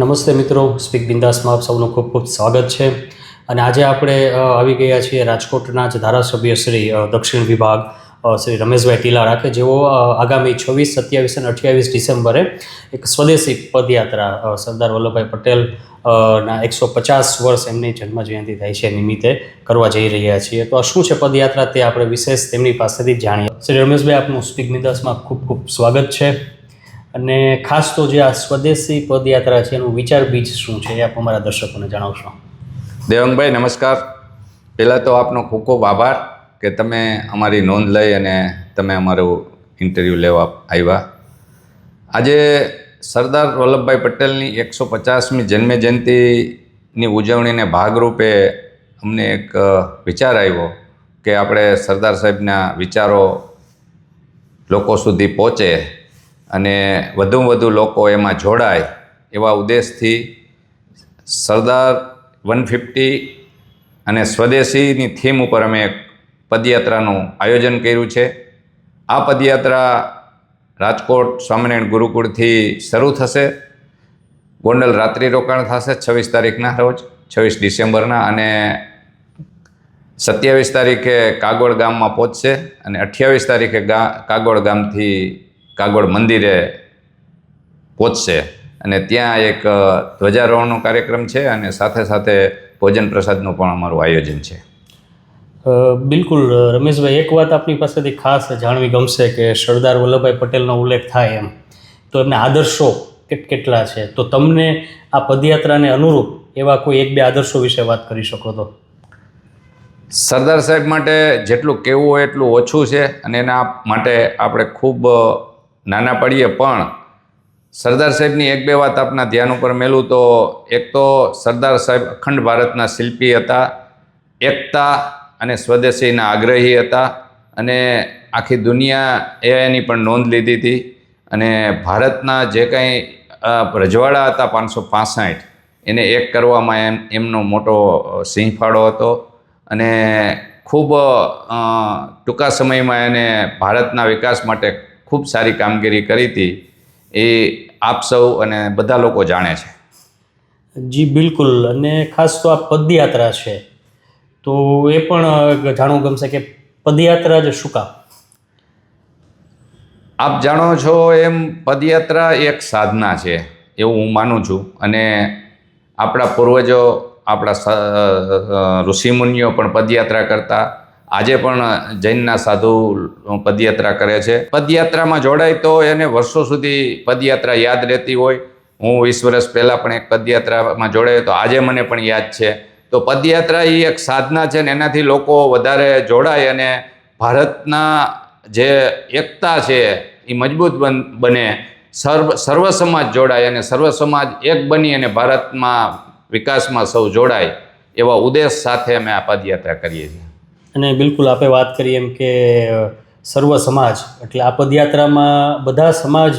નમસ્તે મિત્રો, સ્પીક બિંદાસમાં આપ સૌનું ખૂબ ખૂબ સ્વાગત છે. અને આજે આપણે આવી ગયા છીએ રાજકોટના જ ધારાસભ્ય શ્રી દક્ષિણ વિભાગ શ્રી રમેશભાઈ ટીલારા કે જેઓ આગામી છવ્વીસ, સત્યાવીસ અને અઠ્યાવીસ ડિસેમ્બરે એક સ્વદેશી પદયાત્રા સરદાર વલ્લભભાઈ પટેલ ના એકસો પચાસ વર્ષ એમની જન્મજયંતિ થાય છે નિમિત્તે કરવા જઈ રહ્યા છીએ. તો આ શું છે પદયાત્રા તે આપણે વિશેષ તેમની પાસેથી જાણીએ. શ્રી રમેશભાઈ આપનું સ્પીક નિદાસમાં ખૂબ ખૂબ સ્વાગત છે. અને ખાસ તો જે આ સ્વદેશી પદયાત્રા છે એનું વિચાર બીજ શું છે એ આપ અમારા દર્શકોને જણાવશો. દેવંગભાઈ, નમસ્કાર. પહેલાં તો આપનો ખૂબ ખૂબ આભાર કે તમે અમારી નોંધ લઈ અને તમે અમારું ઇન્ટરવ્યૂ લેવા આવ્યા. આજે સરદાર વલ્લભભાઈ પટેલની એકસો પચાસમી જન્મજયંતિની ઉજવણીને ભાગરૂપે અમને એક વિચાર આવ્યો કે આપણે સરદાર સાહેબના વિચારો લોકો સુધી પહોંચે. અને વધુમાં વધુ લોકો એમાં જોડાય એવા ઉદ્દેશથી સરદાર વન ફિફ્ટી અને સ્વદેશીની થીમ ઉપર અમે એક પદયાત્રાનું આયોજન કર્યું છે. આ પદયાત્રા રાજકોટ સ્વામિનારાયણ ગુરુકુળથી શરૂ થશે. ગોંડલ રાત્રિ રોકાણ થશે છવ્વીસ તારીખના રોજ, છવ્વીસ ડિસેમ્બરના અને સત્યાવીસ તારીખે કાગોળ ગામમાં પહોંચશે અને અઠ્યાવીસ તારીખે ગા, કાગોળ ગામથી કાગોળ મંદિરે પહોંચશે. અને ત્યાં એક ધ્વજારોહણનો કાર્યક્રમ છે અને સાથે સાથે ભોજન પ્રસાદનું પણ અમારું આયોજન છે. બિલકુલ રમેશભાઈ એક વાત આપની પાસેથી ખાસ જાણવી ગમશે કે સરદાર વલ્લભભાઈ પટેલનો ઉલ્લેખ થાય એમ. તો એમના આદર્શો કેટ કેટલા છે? તો તમને આ પદયાત્રાને અનુરૂપ એવા કોઈ એક બે આદર્શો વિશે વાત કરી શકો તો? સરદાર સાહેબ માટે જેટલું કહેવું હોય એટલું ઓછું છે અને એના માટે આપણે ખૂબ નાના પડીએ પણ સરદાર સાહેબની એક બે વાત આપના ધ્યાન ઉપર મેલું તો એક તો સરદાર સાહેબ અખંડ ભારતના શિલ્પી હતા, એકતા અને સ્વદેશીના આગ્રહી હતા અને આખી દુનિયા એની પણ નોંધ લીધી હતી અને ભારતના જે કંઈ રજવાડા હતા પાંચસો પાસઠ, એને એક કરવામાં એમ, એમનો મોટો સિંહફાળો હતો અને ખૂબ ટૂંકા સમયમાં એને ભારતના વિકાસ માટે ખૂબ સારી કામગીરી કરી હતી એ આપ સૌ અને બધા લોકો જાણે છે. જી બિલકુલ. અને ખાસ તો આ પદયાત્રા છે. તો એ પણ જાણવું ગમશે કે પદયાત્રા જ શું કામ? આપ જાણો છો એમ પદયાત્રા એક સાધના છે એવું હું માનું છું. અને આપણા પૂર્વજો આપણા ઋષિમુનિઓ પણ પદયાત્રા કરતા આજે પણ જૈનના સાધુ પદયાત્રા કરે છે. પદયાત્રામાં જોડાય તો એને વર્ષો સુધી પદયાત્રા યાદ રહેતી હોય. હું વીસ વર્ષ પહેલાં પણ એક પદયાત્રામાં જોડાયો તો આજે મને પણ યાદ છે. તો પદયાત્રા એ એક સાધના છે ને એનાથી લોકો વધારે જોડાય અને ભારતના જે એકતા છે એ મજબૂત બન, બને. સર્વ સર્વ સમાજ જોડાય અને સર્વ સમાજ એક બની અને ભારતમાં વિકાસમાં સૌ જોડાય એવા ઉદ્દેશ સાથે અમે આ પદયાત્રા કરીએ છીએ. અને બિલકુલ આપે વાત કરી એમ કે સર્વ સમાજ, એટલે આ પદયાત્રામાં બધા સમાજ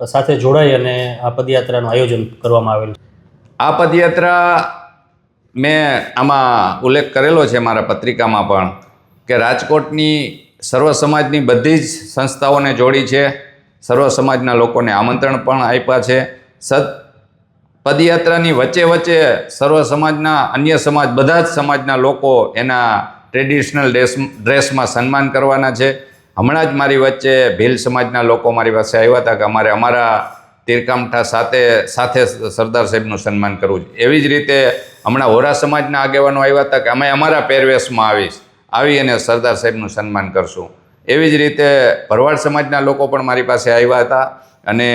સાથે જોડાઈ અને આ પદયાત્રાનું આયોજન કરવામાં આવેલ આ પદયાત્રા મેં આમાં ઉલ્લેખ કરેલો છે મારા પત્રિકામાં પણ કે રાજકોટની સર્વ સમાજની બધી જ સંસ્થાઓને જોડી છે. સર્વ સમાજના લોકોને આમંત્રણ પણ આપ્યા છે. સદ, પદયાત્રાની વચ્ચે વચ્ચે સર્વ સમાજના અન્ય સમાજ, બધા જ સમાજના લોકો એના ટ્રેડિશનલ ડ્રેસ ડ્રેસમાં સન્માન કરવાના છે. હમણાં જ મારી વચ્ચે ભીલ સમાજના લોકો મારી પાસે આવ્યા હતા કે અમારે અમારા તીરકામઠા સાથે સાથે સરદાર સાહેબનું સન્માન કરવું છે. એવી જ રીતે હમણાં હોરા સમાજના આગેવાનો આવ્યા હતા કે અમે અમારા પહેરવેશમાં આવીશ આવી અને સરદાર સાહેબનું સન્માન કરશું. એવી જ રીતે ભરવાડ સમાજના લોકો પણ મારી પાસે આવ્યા હતા અને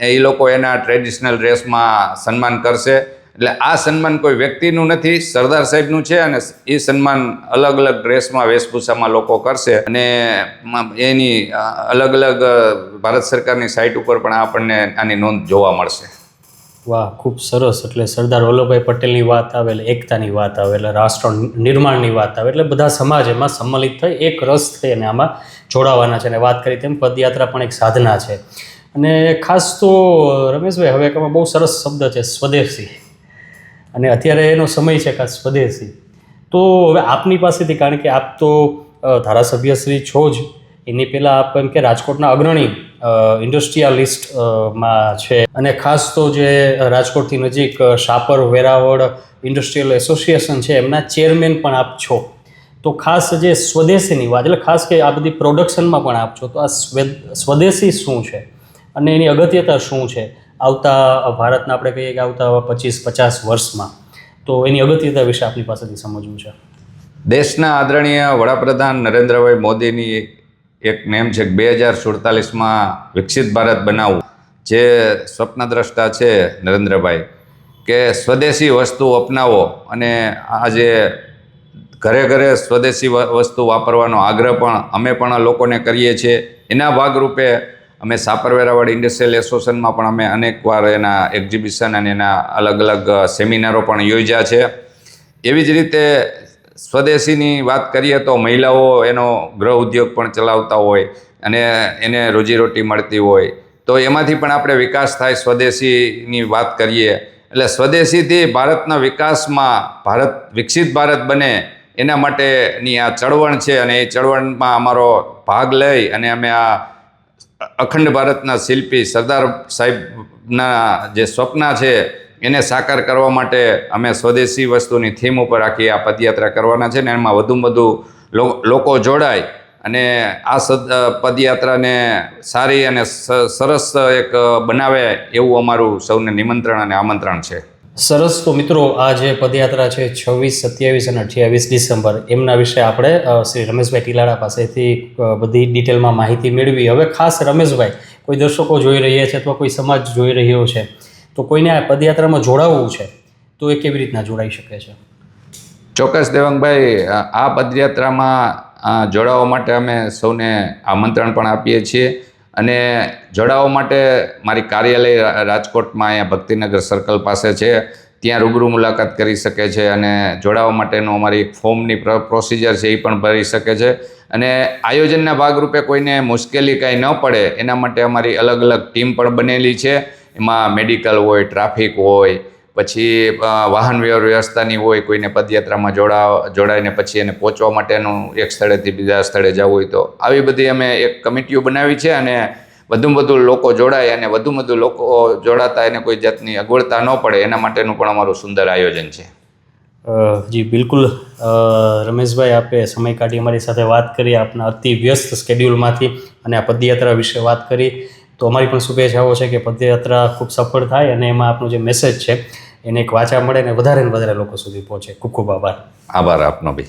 એ લોકો એના ટ્રેડિશનલ ડ્રેસમાં સન્માન કરશે. એટલે આ સન્માન કોઈ વ્યક્તિનું નથી, સરદાર સાહેબનું છે અને એ સન્માન અલગ અલગ ડ્રેસમાં, વેશભૂષામાં લોકો કરશે. અને એની અલગ અલગ ભારત સરકારની સાઇટ ઉપર પણ આપણને આની નોંધ જોવા મળશે. વાહ, ખૂબ સરસ. એટલે સરદાર વલ્લભભાઈ પટેલની વાત આવે, એટલે એકતાની વાત આવે, એટલે રાષ્ટ્ર નિર્માણની વાત આવે, એટલે બધા સમાજ એમાં સંમલિત થઈ, એક રસ થઈ અને આમાં જોડાવાના છે. અને વાત કરી તેમ, પદયાત્રા પણ એક સાધના છે. અને ખાસ તો રમેશભાઈ, હવે એક બહુ સરસ શબ્દ છે, સ્વદેશી. અને અત્યારે એનો સમય છે ખાસ સ્વદેશી. તો હવે આપની પાસેથી, કારણ કે આપ તો ધારાસભ્યશ્રી ધારાસભ્ય શ્રી છો જ, એની પહેલાં આપ એમ કે રાજકોટના અગ્રણી ઇન્ડસ્ટ્રીયાલિસ્ટમાં છે. અને ખાસ તો જે રાજકોટથી નજીક શાપર વેરાવળ ઇન્ડસ્ટ્રીયલ એસોસિએશન છે, એમના ચેરમેન પણ આપ છો. તો ખાસ જે સ્વદેશીની વાત, એટલે ખાસ કે આ બધી પ્રોડક્શનમાં પણ આપ છો, તો આ સ્વદેશી શું છે? અને એની અગત્યતા શું છે? આવતા ભારતના આપણે કહીએ કે આવતા પચીસ, પચાસ વર્ષમાં. તો એની અગત્યતા વિશે આપની પાસેથી સમજવું છે. દેશના આદરણીય વડાપ્રધાન નરેન્દ્રભાઈ મોદીની એક નેમ છે બે હજાર સુડતાલીસમાં વિકસિત ભારત બનાવવું, જે સ્વપ્નદ્રષ્ટા છે નરેન્દ્રભાઈ, કે સ્વદેશી વસ્તુ અપનાવો અને આજે ઘરે ઘરે સ્વદેશી વસ્તુ વાપરવાનો આગ્રહ પણ અમે પણ લોકોને કરીએ છીએ. એના ભાગરૂપે અમે સાપરવેરાવાળી ઇન્ડસ્ટ્રીયલ એસોસિએશનમાં પણ અમે અનેકવાર એના એક્ઝિબિશન અને એના અલગ અલગ સેમિનારો પણ યોજ્યા છે. એવી જ રીતે સ્વદેશીની વાત કરીએ તો મહિલાઓ એનો ગૃહ ઉદ્યોગ પણ ચલાવતા હોય અને એને રોજીરોટી મળતી હોય. તો એમાંથી પણ આપણે વિકાસ થાય સ્વદેશીની વાત કરીએ. એટલે સ્વદેશીથી ભારતના વિકાસમાં ભારત, વિકસિત ભારત બને એના માટેની આ ચળવળ છે અને એ ચળવળમાં અમારો ભાગ લઈ અને અમે આ અખંડ ભારતના શિલ્પી સરદાર સાહેબના જે સ્વપ્ન છે, એને સાકાર કરવા માટે અમે સ્વદેશી વસ્તુની થીમ ઉપર આખી આ પદયાત્રા કરવાના છે ને એમાં વધુ વધુ લોકો જોડાય અને આ પદયાત્રાને સારી અને સરસ એક બનાવે એવું અમારું સૌને નિમંત્રણ અને આમંત્રણ છે. સરસ. તો મિત્રો આ જે પદયાત્રા છે છવ્વીસ સત્યાવીસ અને અઠ્યાવીસ ડિસેમ્બર એમના વિશે આપણે શ્રી રમેશભાઈ ટીલાળા પાસેથી બધી ડિટેલમાં માહિતી મેળવી. હવે ખાસ રમેશભાઈ કોઈ દર્શકો જોઈ રહ્યા છે અથવા કોઈ સમાજ જોઈ રહ્યો છે તો કોઈને આ પદયાત્રામાં જોડાવવું છે તો એ કેવી રીતના જોડાઈ શકે છે? ચોક્કસ દેવંગભાઈ આ પદયાત્રામાં આ, જોડાવા માટે અમે સૌને આમંત્રણ પણ આપીએ છીએ. અને જોડાવા માટે મારી કાર્યાલય રાજકોટમાં અહીંયા ભક્તિનગર સર્કલ પાસે છે. ત્યાં રૂબરૂ મુલાકાત કરી શકે છે અને જોડાવા માટેનું અમારી એક ફોર્મની પ્ર પ્રોસિજર છે એ પણ ભરી શકે છે. અને આયોજનના ભાગરૂપે કોઈને મુશ્કેલી કાંઈ ન પડે, એના માટે અમારી અલગ અલગ ટીમ પણ બનેલી છે. એમાં મેડિકલ હોય, ટ્રાફિક હોય પછી વાહન વ્યવહાર વ્યવસ્થાની હોય, કોઈને પદયાત્રામાં જોડા જોડાઈને પછી એને પહોંચવા માટેનું એક સ્થળેથી બીજા સ્થળે જવું હોય તો, આવી બધી અમે એક કમિટીઓ બનાવી છે અને વધુમાં વધુ લોકો જોડાય અને વધુમાં વધુ લોકો જોડાતા એને કોઈ જાતની અગવડતા ન પડે, એના માટેનું પણ અમારું સુંદર આયોજન છે. જી, બિલકુલ. રમેશભાઈ, આપે સમય કાઢી અમારી સાથે વાત કરી, આપના અતિ વ્યસ્ત સ્કેડ્યુલમાંથી અને આ પદયાત્રા વિશે વાત કરી. તો અમારી પણ શુભેચ્છાઓ છે કે પદયાત્રા ખૂબ સફળ થાય અને એમાં આપનો જે મેસેજ છે એને એક વાચા મળે ને વધારે ને વધારે લોકો સુધી પહોંચે. ખૂબ ખૂબ આભાર. આભાર આપનો બી.